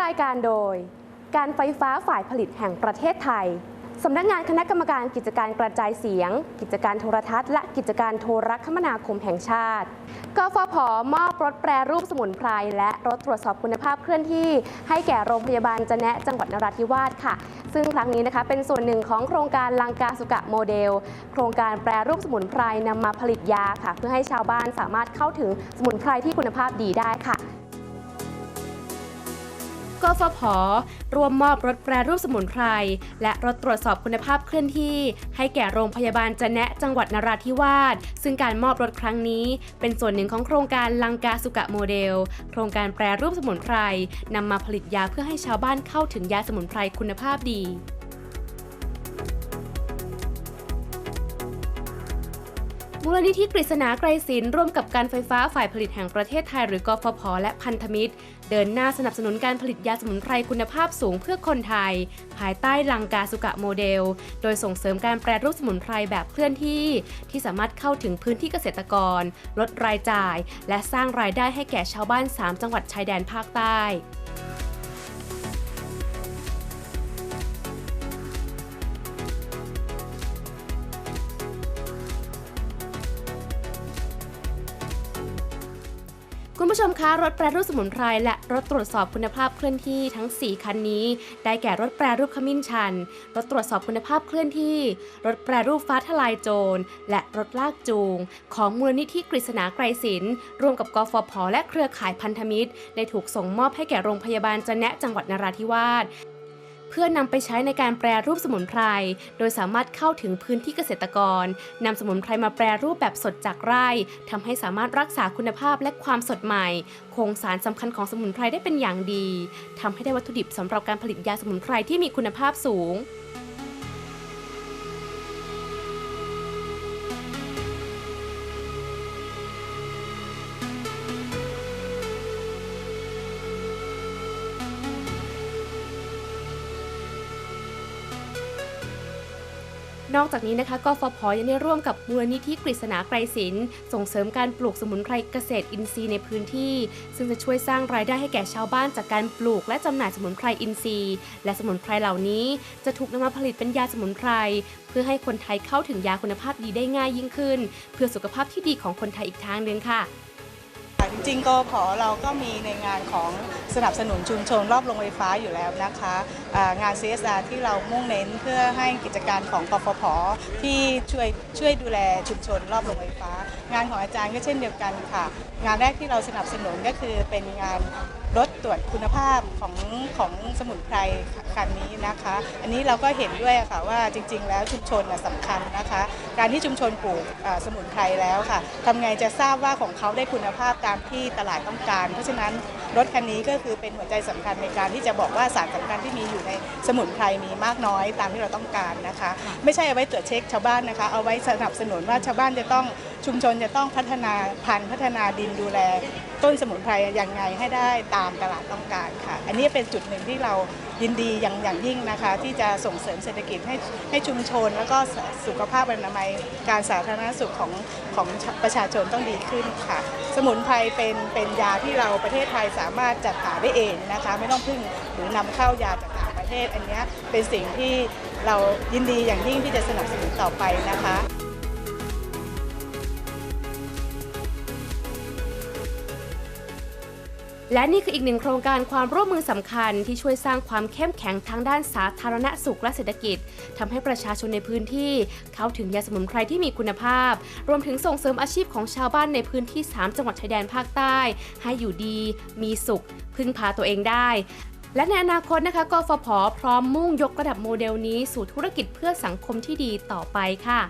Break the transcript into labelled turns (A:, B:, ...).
A: รายการโดย การไฟฟ้าฝ่ายผลิตแห่งประเทศไทย สำนักงานคณะกรรมการกิจการกระจายเสียง กิจการโทรทัศน์และกิจการโทรคมนาคมแห่งชาติ กฟผ มอบรถแปรรูปสมุนไพรและรถตรวจสอบคุณภาพเคลื่อนที่ ให้แก่โรงพยาบาลจะแนะจังหวัดนราธิวาสค่ะ ซึ่งครั้งนี้นะคะเป็นส่วนหนึ่งของโครงการลังกาสุกะโมเดล โครงการแปรรูปสมุนไพรนำมาผลิตยาค่ะ เพื่อให้ชาวบ้านสามารถเข้าถึงสมุนไพรที่คุณภาพดีได้ค่ะ กฟผ ร่วมมอบรถแปรรูปสมุนไพร และรถตรวจสอบคุณภาพเคลื่อนที่ ให้แก่โรงพยาบาลจะแนะจังหวัดนราธิวาส ซึ่งการมอบรถครั้งนี้ เป็นส่วนหนึ่งของโครงการลังกาสุกะโมเดล โครงการแปรรูปสมุนไพรนำมาผลิตยาเพื่อให้ชาวบ้านเข้าถึงยาสมุนไพรคุณภาพดี มูลนิธิกฤษณาไกรศิลป์ร่วมกับการไฟฟ้าฝ่ายผลิตแห่งประเทศไทยหรือกฟผ และพันธมิตร เดินหน้าสนับสนุนการผลิตยาสมุนไพรคุณภาพสูงเพื่อคนไทย ภายใต้ลังกาสุกะโมเดล โดยส่งเสริมการแปรรูปสมุนไพรแบบเคลื่อนที่ ที่สามารถเข้าถึงพื้นที่เกษตรกร ลดรายจ่าย และสร้างรายได้ให้แก่ชาวบ้าน 3 จังหวัดชายแดนภาคใต้ คุณผู้ชมคะรถแปรรูปสมุนไพรและรถตรวจสอบคุณภาพเคลื่อนที่ทั้ง 4 คันนี้ ได้แก่รถแปรรูปขมิ้นชัน รถตรวจสอบคุณภาพเคลื่อนที่ รถแปรรูปฟ้าทลายโจร และรถลากจูง ของมูลนิธิกฤษณาไกรศิลป์ร่วมกับกฟผและเครือข่ายพันธมิตร ได้ถูกส่งมอบให้แก่โรงพยาบาลจะแนะจังหวัดนราธิวาส เพื่อนำไปใช้ในการแปรรูปสมุนไพร โดยสามารถเข้าถึงพื้นที่เกษตรกรนำสมุนไพรมาแปรรูปแบบสดจากไร่ทำให้สามารถรักษาคุณภาพและความสดใหม่คงสารสำคัญของสมุนไพรได้เป็นอย่างดีทำให้ได้วัตถุดิบสำหรับการผลิตยาสมุนไพรที่มีคุณภาพสูง นอกจากนี้นะคะกฟผยังได้ร่วมกับมูลนิธิกฤษณาไกรศิลป์ส่งเสริมการปลูกสมุนไพรเกษตรอินทรีย์ในพื้นที่ ซึ่งจะช่วยสร้างรายได้ให้แก่ชาวบ้านจากการปลูกและจำหน่ายสมุนไพรอินทรีย์ และสมุนไพรเหล่านี้จะถูกนำมาผลิตเป็นยาสมุนไพร เพื่อให้คนไทยเข้าถึงยาคุณภาพดีได้ง่ายยิ่งขึ้น เพื่อสุขภาพที่ดีของคนไทยอีกทางหนึ่งค่ะ
B: จริงๆกพเราก็มีในงานของสนับสนุนชุมชนรอบโรงไฟฟ้าอยู่แล้วนะคะะงาน CSR ที่เรามุ่งเน้นเพื่อให้กิจการของกฟผที่ช่วยช่วยดูแลชุมชนรอบโรงไฟฟ้า งานของอาจารย์ก็เช่นเดียวกันค่ะ งานแรกที่เราสนับสนุนก็คือเป็นงาน รถตรวจคุณภาพของของสมุนไพรคันนี้นะคะ อันนี้เราก็เห็นด้วยค่ะว่าจริง ๆ แล้วชุมชนน่ะสำคัญนะคะ การที่ชุมชนปลูกสมุนไพรแล้วค่ะทำไงจะทราบว่าของเขาได้คุณภาพตามที่ตลาดต้องการ เพราะฉะนั้น รถคันนี้ก็คือเป็นหัวใจสำคัญในการที่จะบอกว่าสารสำคัญที่มีอยู่ในสมุนไพรมีมากน้อยตามที่เราต้องการนะคะ ไม่ใช่เอาไว้ตรวจเช็คชาวบ้านนะคะ เอาไว้สนับสนุนว่าชาวบ้านจะต้องชุมชนจะต้องพัฒนาพันธุ์พัฒนาดินดูแล ต้นสมุนไพรยังไงให้ได้ตามตลาดต้องการค่ะ อันนี้เป็นจุดหนึ่งที่เรา ยินดีอย่างอย่างยิ่งนะคะ ที่จะส่งเสริมเศรษฐกิจให้ให้ชุมชน แล้วก็สุขภาพอนามัยการสาธารณสุขของของประชาชนต้องดีขึ้นค่ะ สมุนไพรเป็นเป็นยาที่เราประเทศไทยสามารถจัดหาได้เองนะคะ ไม่ต้องพึ่งหรือนำเข้ายาจากต่างประเทศ อันนี้เป็นสิ่งที่เรายินดีอย่างยิ่งที่จะสนับสนุนต่อไปนะคะ
A: และนี่คืออีกหนึ่งโครงการความร่วมมือสำคัญที่ช่วยสร้างความเข้มแข็งทางด้านสาธารณสุขและเศรษฐกิจทำให้ประชาชนในพื้นที่เข้าถึงยาสมุนไพรที่มีคุณภาพ รวมถึงส่งเสริมอาชีพของชาวบ้านในพื้นที่ 3 จังหวัดชายแดนภาคใต้ ให้อยู่ดี มีสุข พึ่งพาตัวเองได้และในอนาคตนะคะกฟผพร้อมมุ่งยกระดับโมเดลนี้สู่ธุรกิจเพื่อสังคมที่ดีต่อไปค่ะ